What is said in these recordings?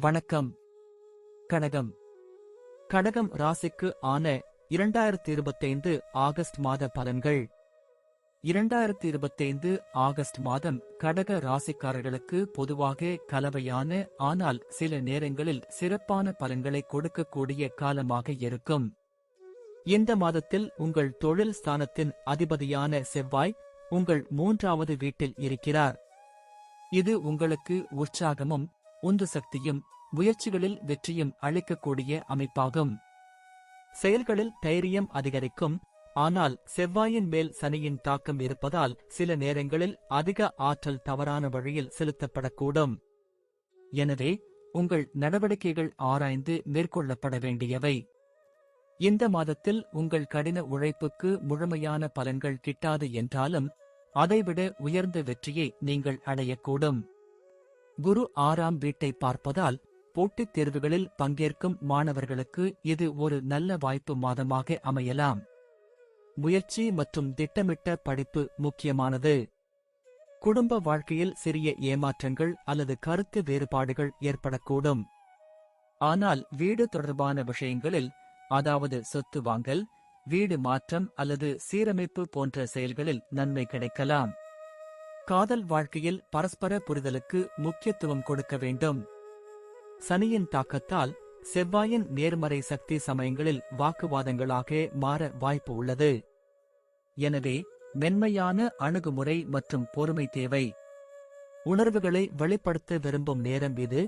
வணக்கம். கடகம் கடகம் ராசிக்கு ஆன இரண்டாயிரத்தி இருபத்தைந்து ஆகஸ்ட் மாத பலன்கள். இரண்டாயிரத்தி இருபத்தைந்து ஆகஸ்ட் மாதம் கடக ராசிக்காரர்களுக்கு பொதுவாக கலவையான ஆனால் சில நேரங்களில் சிறப்பான பலன்களை கொடுக்கக்கூடிய காலமாக இருக்கும். இந்த மாதத்தில் உங்கள் தொழில் ஸ்தானத்தின் அதிபதியான செவ்வாய் உங்கள் மூன்றாவது வீட்டில் இருக்கிறார். இது உங்களுக்கு உற்சாகமும் உந்து சக்தியும் முயற்சிகளில் வெற்றியும் அளிக்கக்கூடிய அமைப்பாகும். செயல்களில் தைரியம் அதிகரிக்கும் ஆனால் செவ்வாயின் மேல் சனியின் தாக்கம் இருப்பதால் சில நேரங்களில் அதிக ஆற்றல் தவறான வழியில் செலுத்தப்படக்கூடும். எனவே உங்கள் நடவடிக்கைகள் ஆராய்ந்து மேற்கொள்ளப்பட வேண்டியவை. இந்த மாதத்தில் உங்கள் கடின உழைப்புக்கு முழுமையான பலன்கள் கிட்டாது என்றாலும் அதைவிட உயர்ந்த வெற்றியை நீங்கள் அடையக்கூடும். குரு ஆறாம் வீட்டை பார்ப்பதால் போட்டித் தேர்வுகளில் பங்கேற்கும் மாணவர்களுக்கு இது ஒரு நல்ல வாய்ப்பு மாதமாக அமையலாம். முயற்சி மற்றும் திட்டமிட்ட படிப்பு முக்கியமானது. குடும்ப வாழ்க்கையில் சிறிய ஏமாற்றங்கள் அல்லது கருத்து வேறுபாடுகள் ஏற்படக்கூடும். ஆனால் வீடு தொடர்பான விஷயங்களில் அதாவது சொத்து வாங்கல் வீடு மாற்றம் அல்லது சீரமைப்பு போன்ற செயல்களில் நன்மை கிடைக்கலாம். காதல் வாழ்க்கையில் பரஸ்பர புரிதலுக்கு முக்கியத்துவம் கொடுக்க வேண்டும். சனியின் தாக்கத்தால் செவ்வாயின் நேர்மறை சக்தி சமயங்களில் வாக்குவாதங்களாக மாற வாய்ப்பு உள்ளது. எனவே மென்மையான அணுகுமுறை மற்றும் பொறுமை தேவை. உணர்வுகளை வெளிப்படுத்த விரும்பும் நேரம் இது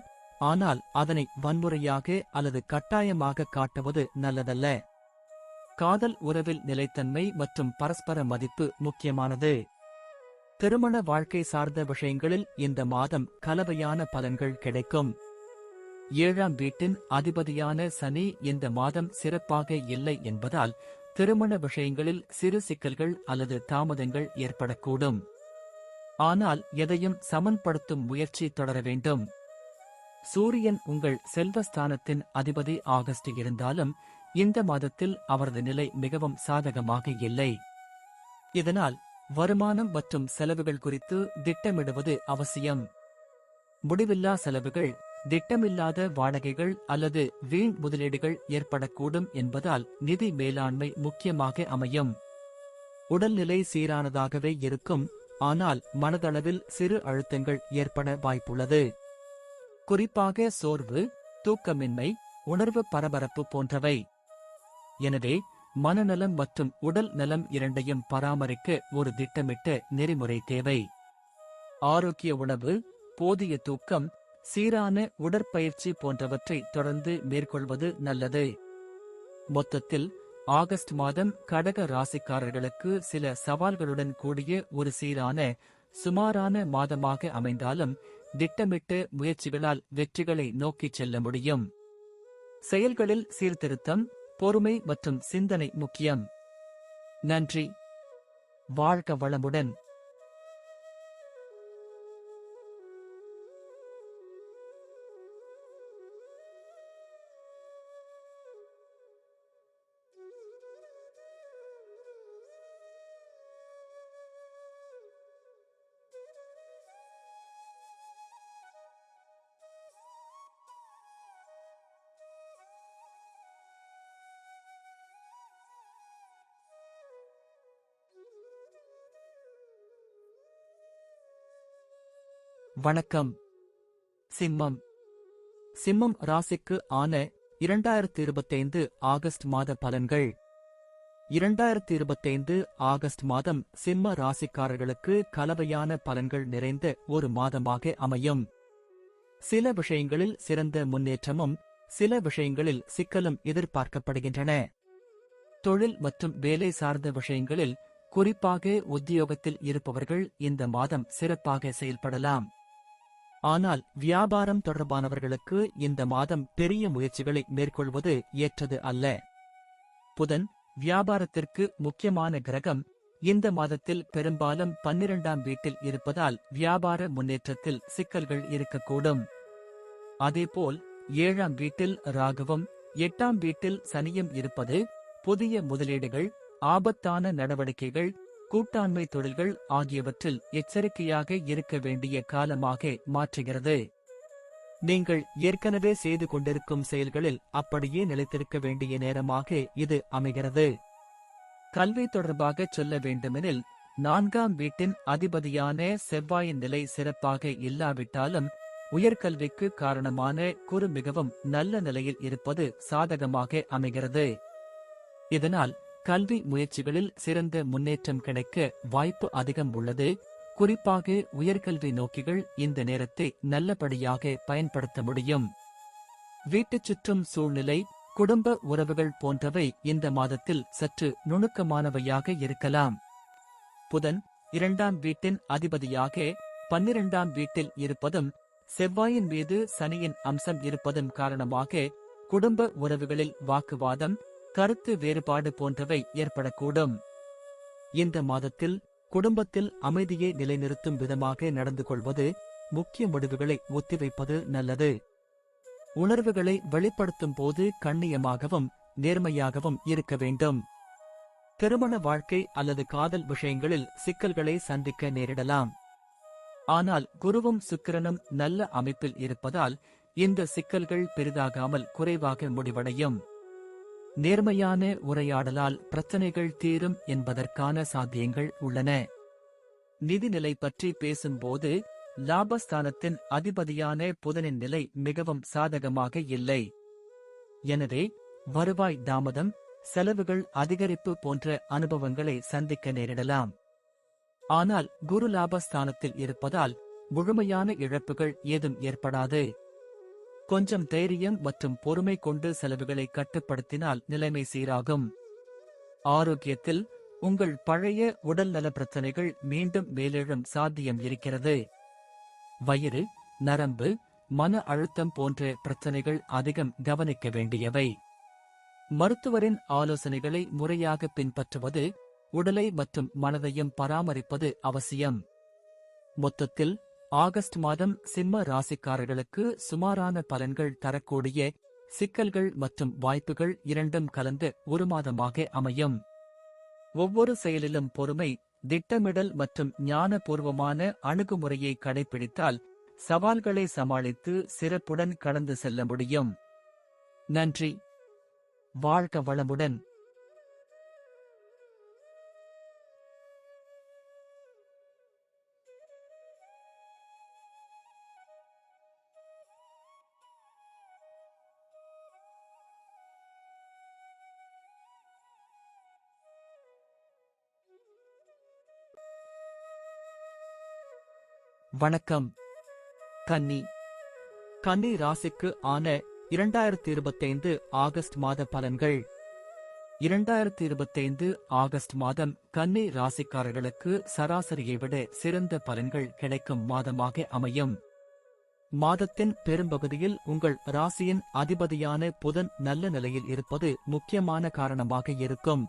ஆனால் அதனை வன்முறையாக அல்லது கட்டாயமாக காட்டுவது நல்லதல்ல. காதல் உறவில் நிலைத்தன்மை மற்றும் பரஸ்பர மதிப்பு முக்கியமானது. திருமண வாழ்க்கை சார்ந்த விஷயங்களில் இந்த மாதம் கலவையான பலன்கள் கிடைக்கும். ஏழாம் வீட்டின் அதிபதியான சனி இந்த மாதம் சிறப்பாக இல்லை என்பதால் திருமண விஷயங்களில் சிறு சிக்கல்கள் அல்லது தாமதங்கள் ஏற்படக்கூடும். ஆனால் எதையும் சமன்படுத்தும் முயற்சி தொடர வேண்டும். சூரியன் உங்கள் செல்வஸ்தானத்தின் அதிபதி ஆகஸ்ட் இருந்தாலும் இந்த மாதத்தில் அவரது நிலை மிகவும் சாதகமாக இல்லை. இதனால் வருமானம் மற்றும் செலவுகள் குறித்து திட்டமிடுவது அவசியம். முடிவில்லா செலவுகள் திட்டமில்லாத வாடகைகள் அல்லது வீண் முதலீடுகள் ஏற்படக்கூடும் என்பதால் நிதி மேலாண்மை முக்கியமாக அமையும். உடல்நிலை சீரானதாகவே இருக்கும் ஆனால் மனதளவில் சிறு அழுத்தங்கள் ஏற்பட வாய்ப்புள்ளது. குறிப்பாக சோர்வு தூக்கமின்மை உணர்வு பரபரப்பு போன்றவை. எனவே மனநலம் மற்றும் உடல் நலம் இரண்டையும் பராமரிக்க ஒரு திட்டமிட்ட நெறிமுறை தேவை. ஆரோக்கிய உணவு போதிய தூக்கம் சீரான உடற்பயிற்சி போன்றவற்றை தொடர்ந்து மேற்கொள்வது நல்லது. மொத்தத்தில் ஆகஸ்ட் மாதம் கடக ராசிக்காரர்களுக்கு சில சவால்களுடன் கூடிய ஒரு சீரான சுமாரான மாதமாக அமைந்தாலும் திட்டமிட்ட முயற்சிகளால் வெற்றிகளை நோக்கிச் செல்ல முடியும். செயல்களில் சீர்திருத்தம் பொறுமை மற்றும் சிந்தனை முக்கியம். நன்றி. வாழ்க வளமுடன். வணக்கம். சிம்மம். சிம்மம் ராசிக்கு ஆன இரண்டாயிரத்தி இருபத்தைந்து ஆகஸ்ட் மாத பலன்கள். இரண்டாயிரத்தி இருபத்தைந்து ஆகஸ்ட் மாதம் சிம்ம ராசிக்காரர்களுக்கு கலவையான பலன்கள் நிறைந்த ஒரு மாதமாக அமையும். சில விஷயங்களில் சிறந்த முன்னேற்றமும் சில விஷயங்களில் சிக்கலும் எதிர்பார்க்கப்படுகின்றன. தொழில் மற்றும் வேலை சார்ந்த விஷயங்களில் குறிப்பாக உத்தியோகத்தில் இருப்பவர்கள் இந்த மாதம் சிறப்பாக செயல்படலாம். ஆனால் வியாபாரம் தொடர்பானவர்களுக்கு இந்த மாதம் பெரிய முயற்சிகளை மேற்கொள்வது ஏற்றது அல்ல. புதன் வியாபாரத்திற்கு முக்கியமான கிரகம் இந்த மாதத்தில் பெரும்பாலும் பன்னிரண்டாம் வீட்டில் இருப்பதால் வியாபார முன்னேற்றத்தில் சிக்கல்கள் இருக்கக்கூடும். அதேபோல் ஏழாம் வீட்டில் ராகுவும் எட்டாம் வீட்டில் சனியும் இருப்பது புதிய முதலீடுகள் ஆபத்தான நடவடிக்கைகள் கூட்டாண்மை தொழில்கள் ஆகியவற்றில் எச்சரிக்கையாக இருக்க வேண்டிய காலமாக மாற்றுகிறது. நீங்கள் ஏற்கனவே செய்து கொண்டிருக்கும் செயல்களில் அப்படியே நிலைத்திருக்க வேண்டிய நேரமாக இது அமைகிறது. கல்வி தொடர்பாக சொல்ல வேண்டுமெனில் நான்காம் வீட்டின் அதிபதியான செவ்வாயின் நிலை சிறப்பாக இல்லாவிட்டாலும் உயர்கல்விக்கு காரணமான குறு மிகவும் நல்ல நிலையில் இருப்பது சாதகமாக அமைகிறது. இதனால் கல்வி முயற்சிகளில் சிறந்த முன்னேற்றம் கிடைக்க வாய்ப்பு அதிகம் உள்ளது. குறிப்பாக உயர்கல்வி நோக்கிகள் இந்த நேரத்தை நல்லபடியாக பயன்படுத்த முடியும். வீட்டுச் சுற்றும் சூழ்நிலை குடும்ப உறவுகள் போன்றவை இந்த மாதத்தில் சற்று நுணுக்கமானவையாக இருக்கலாம். புதன் இரண்டாம் வீட்டின் அதிபதியாக பன்னிரண்டாம் வீட்டில் இருப்பதும் செவ்வாயின் மீது சனியின் அம்சம் இருப்பதும் காரணமாக குடும்ப உறவுகளில் வாக்குவாதம் கருத்து வேறுபாடு போன்றவை ஏற்படக்கூடும். இந்த மாதத்தில் குடும்பத்தில் அமைதியை நிலைநிறுத்தும் விதமாக நடந்து கொள்வது முக்கிய முடிவுகளை ஒத்திவைப்பது நல்லது. உணர்வுகளை வெளிப்படுத்தும் போது கண்ணியமாகவும் நேர்மையாகவும் இருக்க வேண்டும். திருமண வாழ்க்கை அல்லது காதல் விஷயங்களில் சிக்கல்களை சந்திக்க நேரிடலாம். ஆனால் குருவும் சுக்கிரனும் நல்ல அமைப்பில் இருப்பதால் இந்த சிக்கல்கள் பெரிதாகாமல் குறைவாக முடிவடையும். நேர்மையான உரையாடலால் பிரச்சனைகள் தீரும் என்பதற்கான சாத்தியங்கள் உள்ளன. நிதிநிலை பற்றி பேசும்போது லாபஸ்தானத்தின் அதிபதியான புதனின் நிலை மிகவும் சாதகமாக இல்லை. எனவே வருவாய் தாமதம் செலவுகள் அதிகரிப்பு போன்ற அனுபவங்களை சந்திக்க நேரிடலாம். ஆனால் குரு லாபஸ்தானத்தில் இருப்பதால் முழுமையான இழப்புகள் ஏதும் ஏற்படாது. கொஞ்சம் தைரியம் மற்றும் பொறுமை கொண்டு செலவுகளை கட்டுப்படுத்தினால் நிலைமை சீராகும். ஆரோக்கியத்தில் உங்கள் பழைய உடல்நல பிரச்சனைகள் மீண்டும் மேலெழும் சாத்தியம் இருக்கிறது. வயிறு நரம்பு மன அழுத்தம் போன்ற பிரச்சனைகள் அதிகம் கவனிக்க வேண்டியவை. மருத்துவரின் ஆலோசனைகளை முறையாக பின்பற்றுவது உடலை மற்றும் மனதையும் பராமரிப்பது அவசியம். மொத்தத்தில் ஆகஸ்ட் மாதம் சிம்ம ராசிக்காரர்களுக்கு சுமாரான பலன்கள் தரக்கூடிய சிக்கல்கள் மற்றும் வாய்ப்புகள் இரண்டும் கலந்து ஒரு மாதமாக அமையும். ஒவ்வொரு செயலிலும் பொறுமை திட்டமிடல் மற்றும் ஞானபூர்வமான அணுகுமுறையை கடைபிடித்தால் சவால்களை சமாளித்து சிறப்புடன் கடந்து செல்ல முடியும். நன்றி. வாழ்க வளமுடன். வணக்கம். கன்னி. கன்னி ராசிக்கு ஆன இரண்டாயிரத்தி இருபத்தைந்து ஆகஸ்ட் மாத பலன்கள். இரண்டாயிரத்தி இருபத்தைந்து ஆகஸ்ட் மாதம் கன்னி ராசிக்காரர்களுக்கு சராசரியை விட சிறந்த பலன்கள் கிடைக்கும் மாதமாக அமையும். மாதத்தின் பெரும்பகுதியில் உங்கள் ராசியின் அதிபதியான புதன் நல்ல நிலையில் இருப்பது முக்கியமான காரணமாக இருக்கும்.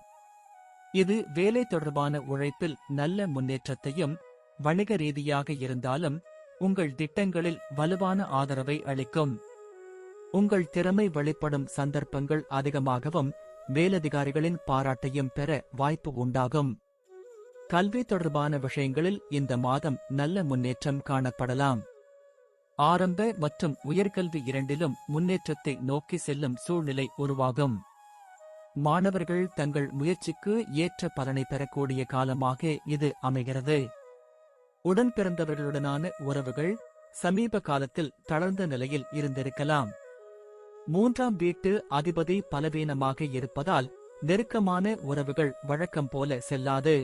இது வேலை தொடர்பான உழைப்பில் நல்ல முன்னேற்றத்தையும் வணிக ரீதியாக இருந்தாலும் உங்கள் திட்டங்களில் வலுவான ஆதரவை அளிக்கும். உங்கள் திறமை வெளிப்படும் சந்தர்ப்பங்கள் அதிகமாகவும் மேலதிகாரிகளின் பாராட்டையும் பெற வாய்ப்பு உண்டாகும். கல்வி தொடர்பான விஷயங்களில் இந்த மாதம் நல்ல முன்னேற்றம் காணப்படலாம். ஆரம்ப மற்றும் உயர்கல்வி இரண்டிலும் முன்னேற்றத்தை நோக்கி செல்லும் சூழ்நிலை உருவாகும். மாணவர்கள் தங்கள் முயற்சிக்கு ஏற்ற பலனை பெறக்கூடிய காலமாக இது அமைகிறது. உடன் பிறந்தவர்களுடனான உறவுகள் சமீப காலத்தில் தளர்ந்த நிலையில் இருந்திருக்கலாம். மூன்றாம் வீட்டு அதிபதி பலவீனமாக இருப்பதால் நெருக்கமான உறவுகள் வழக்கம் போல செல்லாது.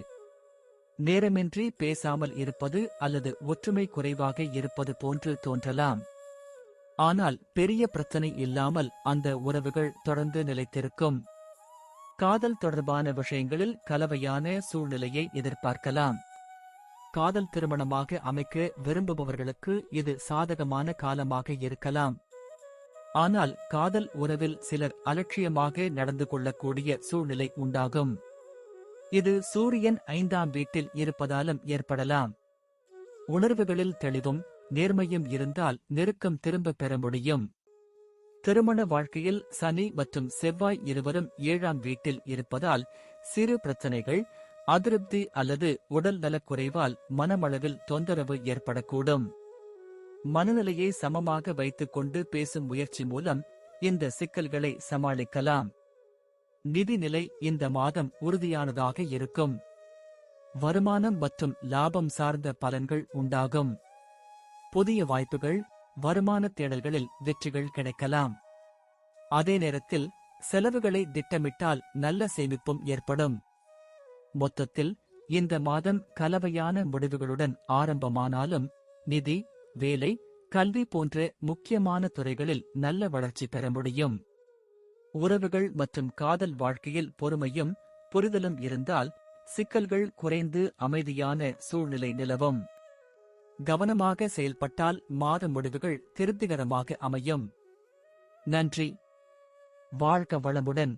நேரமின்றி பேசாமல் இருப்பது அல்லது ஒற்றுமை குறைவாக இருப்பது போன்று தோன்றலாம். ஆனால் பெரிய பிரச்சனை இல்லாமல் அந்த உறவுகள் தொடர்ந்து நிலைத்திருக்கும். காதல் தொடர்பான விஷயங்களில் கலவையான சூழ்நிலையை எதிர்பார்க்கலாம். காதல் திருமணமாக அமைக்க விரும்புபவர்களுக்கு இது சாதகமான காலமாக இருக்கலாம். ஆனால் காதல் உறவில் சிலர் அலட்சியமாக நடந்து கொள்ளக்கூடிய சூழ்நிலை உண்டாகும். இது சூரியன் ஐந்தாம் வீட்டில் இருப்பதாலும் ஏற்படலாம். உணர்வுகளில் தெளிவும் நேர்மையும் இருந்தால் நெருக்கம் திரும்ப பெற முடியும். திருமண வாழ்க்கையில் சனி மற்றும் செவ்வாய் இருவரும் ஏழாம் வீட்டில் இருப்பதால் சிறு பிரச்சனைகள் அதிருப்தி அல்லது உடல் நலக்குறைவால் மனமளவில் தொந்தரவு ஏற்படக்கூடும். மனநிலையை சமமாக வைத்துக்கொண்டு பேசும் முயற்சி மூலம் இந்த சிக்கல்களை சமாளிக்கலாம். நிதிநிலை இந்த மாதம் உறுதியானதாக இருக்கும். வருமானம் மற்றும் லாபம் சார்ந்த பலன்கள் உண்டாகும். புதிய வாய்ப்புகள் வருமான தேடல்களில் வெற்றிகள் கிடைக்கலாம். அதே நேரத்தில் செலவுகளை திட்டமிட்டால் நல்ல சேமிப்பும் ஏற்படும். மொத்தத்தில் இந்த மாதம் கலவையான முடிவுகளுடன் ஆரம்பமானாலும் நிதி வேலை கல்வி போன்ற முக்கியமான துறைகளில் நல்ல வளர்ச்சி பெற முடியும். உறவுகள் மற்றும் காதல் வாழ்க்கையில் பொறுமையும் புரிதலும் இருந்தால் சிக்கல்கள் குறைந்து அமைதியான சூழ்நிலை நிலவும். கவனமாக செயல்பட்டால் மாத முடிவுகள் திருப்திகரமாக அமையும். நன்றி. வாழ்க வளமுடன்.